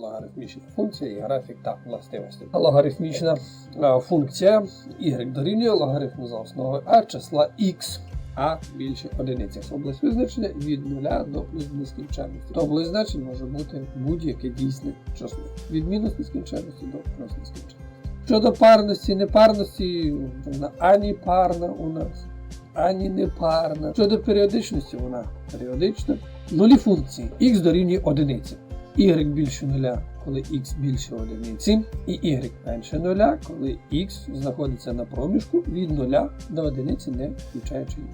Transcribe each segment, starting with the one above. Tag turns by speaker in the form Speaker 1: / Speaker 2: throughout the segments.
Speaker 1: логарифмічна функція і графік та властивості. Логарифмічна е, функція y дорівнює логарифму за основою а числа x. А більше одиниці. Область визначення від 0 до плюс нескінченності. То область значень може бути будь-яке дійсне число. Від мінус нескінченності до плюс нескінченності. Щодо парності, непарності, вона ані парна у нас, ані непарна. Щодо періодичності, вона періодична. Нулі функції. Х дорівнює одиниці. Y більше нуля, коли х більше одиниці, і y менше нуля, коли х знаходиться на проміжку від нуля до одиниці, не включаючи y.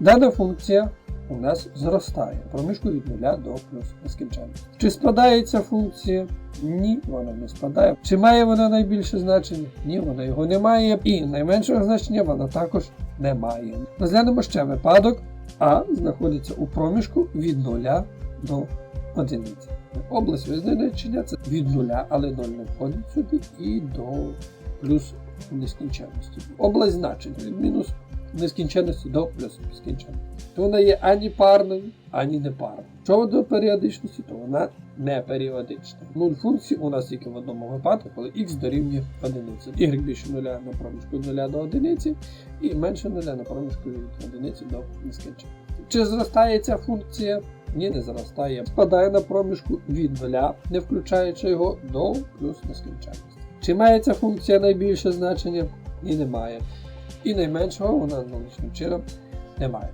Speaker 1: Дана функція у нас зростає проміжку від нуля до плюс нескінченності. Чи спадає ця функція? Ні, вона не спадає. Чи має вона найбільше значення? Ні, вона його не має. І найменшого значення вона також не має. Розглянемо ще випадок. А знаходиться у проміжку від 0 до одиниці. Область визначення це від 0, але 0 не входить сюди, і до плюс нескінченності. Область значень від мінус нескінченності до плюс нескінченності. То вона є ані парною, ані непарною. Що до періодичності, то вона не періодична. Нуль функцій у нас тільки в одному випадку, коли х дорівнює одиниці. Y більше нуля на проміжку від 0 до одиниці, і менше нуля на проміжку від одиниці до нескінченності. Чи зростає ця функція? Ні, не зростає. Спадає на проміжку від нуля, не включаючи його до плюс нескінченності. Чи має ця функція найбільше значення? Ні, не має. І найменшого вона аналогічним чином немає.